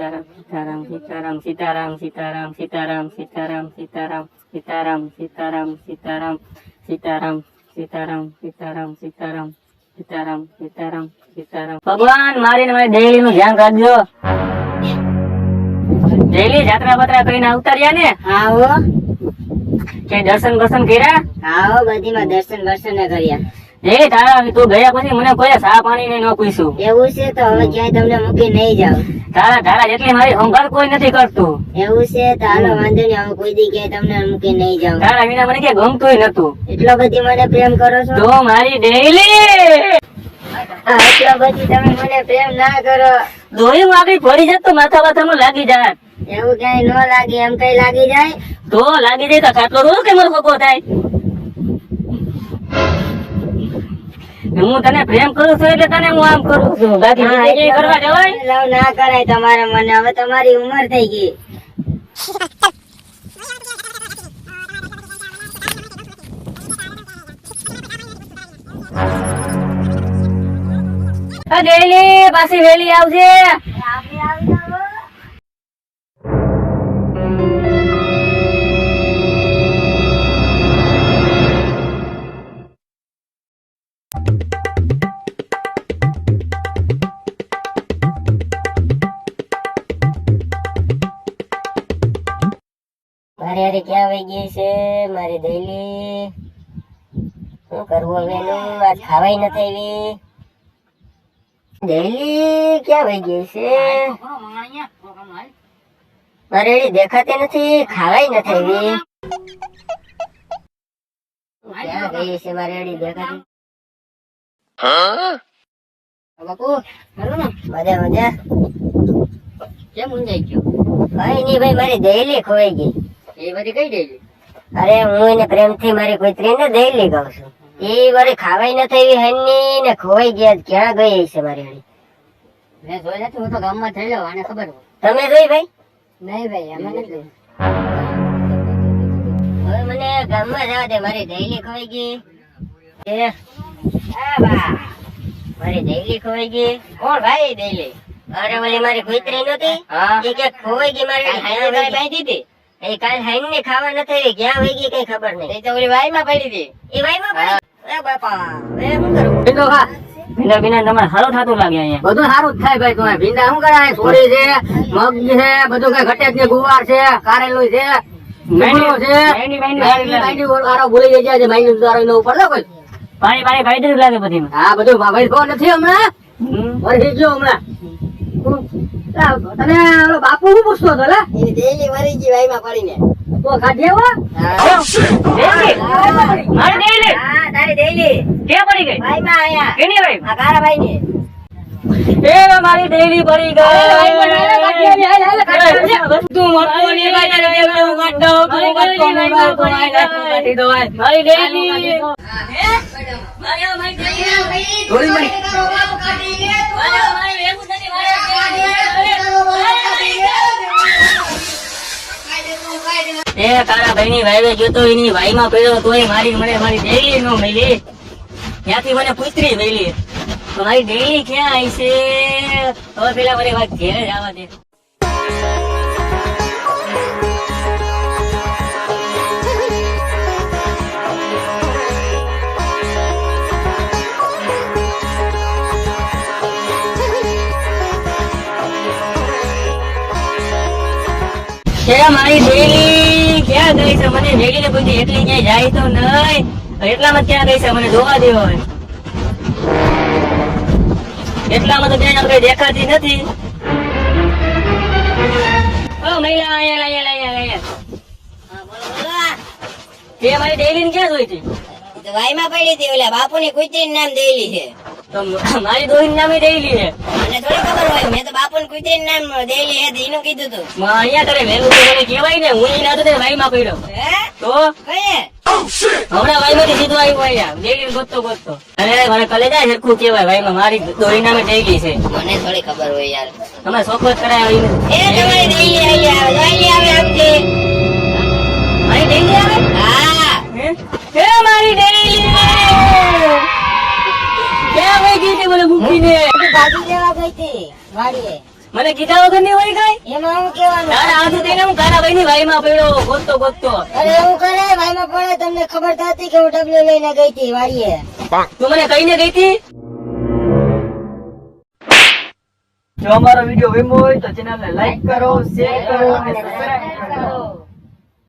સીતારામ સીતારામ સીતારામ સીતારામ સીતારામ સીતારામ સીતારામ સીતારામ સીતારામ સીતારામ સીતારામ સીતારામ સીતારામ સીતારામ સીતારામ સીતારામ સીતારામ ભગવાન મારીને મારી ડેલી નું ધ્યાન રાખજો ડેલી જાત્રા બત્રા કરીને ઉતાર્યા ને આવો કે દર્શન બર્શન કર્યા આવો બધીમાં દર્શન દર્શન કર્યા એ તારા તું ગયા પછી મને કોઈ સા પાણી નહીં ન પૂછ્યું એવું છે તો હવે ક્યાંય તમને મૂકી નહીં જાવ તારા તારા જેટલી મારી સંભાળ કોઈ નથી કરતું. એવું છે? તારો વાંધો નહીં હું કોઈ દી કે તમને મૂકી નહીં જાઉં. તારા વિના મને કે ગમતું નતું. એટલો બધી મને પ્રેમ કરો છો? તો મારી હા, એટલો બધી તમે મને પ્રેમ ના કરો. દોરી આગળ પડી જાય તો માથા માથામાં લાગી જાય. એવું કઈ ન લાગે એમ કઈ લાગી જાય? તો લાગી જાય તો ખાટલો રોજ કે મારો પકો થાય? હું તને પ્રેમ કરું છું એટલે તને હું આમ કરું છું. બાકી હા, કરવા જવાય? લવ ના કરાય તમારે મને. હવે તમારી ઉંમર થઈ ગઈ. ડેલી પાછી વેલી આવજે. મારી હારે ક્યાં આવી ગઈ છે મારી દૈલી શું કરવું હવે એનું? આજ ખાવાય નથી આવી. દૈલી ક્યાં આવી ગઈ છે? મારે એડી દેખાતી નથી ખાવાય નથી આવી. ક્યાં ગઈ છે મારે એડી દેખાતી? બાપુ મજા મજા. કેમ ઊંઘાઈ ગયો? કઈ નહીં ભાઈ મારી દહેલી ખોવાઈ ગઈ. એ બધી કઈ ડેલી અરે હું એને પ્રેમથી મારી કુતરીને લઈ કહું છું. એ વળી ખાવાય નથી એવી હની ને ખોવાઈ ગયા ક્યાં ગઈ છે મારી હણી? મેં જોઈ નથી હું તો ગામમાં થઈ જાવ આને ખબર તમે જોઈ ભાઈ? નહીં ભાઈ અમે નથી. હવે મને ગામમાં જવા દે મારી દહેલી ખોવાઈ ગઈ. એ આ બા મારી દહેલી ખોવાઈ ગઈ. કોણ ભાઈ દૈલી અરે ઓલી મારી કુતરી નહોતી? હા. કે ખોવાઈ ગઈ મારી કાલ ક્યાં એ કાલ હાઈન ને ખાવા નથી આવી ક્યાં વહી ગઈ કઈ ખબર નહીં. એ તો ઓલી વાઈમાં પડી હતી. એ ભાઈ માં એ બાપા હવે શું કરું? ભીંડો ખા ભીંડા ભીંડા તમારે સારું થતું લાગે અહીંયા. બધું સારું જ થાય ભાઈ તમે ભીંડા શું કરાય? સોરી છે મગ છે બધું કઈ ઘટે છે ગુવાર છે કારેલું છે મેંડી- છે. વાળો ભૂલી જાય છે એનો ઉપર કોઈ. પાણી પાણી ભાઈ લાગે બધી હા બધું ભાઈ ફોન નથી હમણાં? ગયો હમણાં. તને બાપુ હું પૂછતો હતો લા ડેલી મરી ગઈ ભાઈ માં મારી ડેલી હા ગઈ એ મારી ડેલી ભરી ગઈ તારા ભાઈ ની વાઈવે જોતો એની ભાઈ માં પડ્યો તોય મારી મને મારી ડેલી નો મળી. ત્યાંથી મને પુત્રી મળી. મારી ડેલી ક્યાં આવી છે? હવે પેલા મને વાત ઘેરે જ આવવા દે. છે મારી ડેલી ક્યાં ગઈ છે? મને ડેલી ને પૂછી એટલી ક્યાંય જાય તો નહીં એટલામાં ક્યાં ગઈ છે? મને જોવા દે એટલામાં તો ક્યાંય આપણે દેખાતી નથી. ઓ મહિલા અહીંયા અહીંયા અહીંયા અહીંયા તે મારી ડેલી ને ક્યાં જોઈ હતી? વાઈમાં પડી હતી ઓલા બાપુ ની કુતરી નામ દેલી છે. મારી દોહી નામે ડેલી છે. મને થોડી ખબર હોય મેં કુતરી નામ દેવી હે એનું કીધું તું માં અહીંયા તારે વહેલું તો મને કહેવાય ને હું ઈ ના તો વાઈ માં પડ્યો તો કઈ હમણાં ભાઈ માંથી સીધું આવ્યું અહીંયા દેવી ગોતતો ગોતતો અરે મને કલે જાય સરખું કેવાય ભાઈ માં મારી દોરી નામે થઈ ગઈ છે મને થોડી ખબર હોય યાર તમે શોખવત કરાય એ તમારી દેવી આવે દેલી આવે છે મારી દેવી આવે હા હે? મારી દેવી ક્યાં વહી ગઈ છે મને મૂકીને ભાગી જવા ગઈ હતી વાડીએ મને કીધા વગરની હોય કઈ? એમાં હું કેવાનું તારા હાથ થઈને હું તારા ભાઈ ની વાઈ માં પડ્યો ગોતતો ગોતતો. અરે એવું કરે ભાઈમાં પડે તમને ખબર થતી કે હું ડબલ્યુ લઈને ગઈ હતી વાડીએ. તું મને કહીને ગઈ હતી? જો અમારો વીડિયો વીમો હોય તો ચેનલને લાઈક કરો શેર કરો અને સબસ્ક્રાઇબ કરો.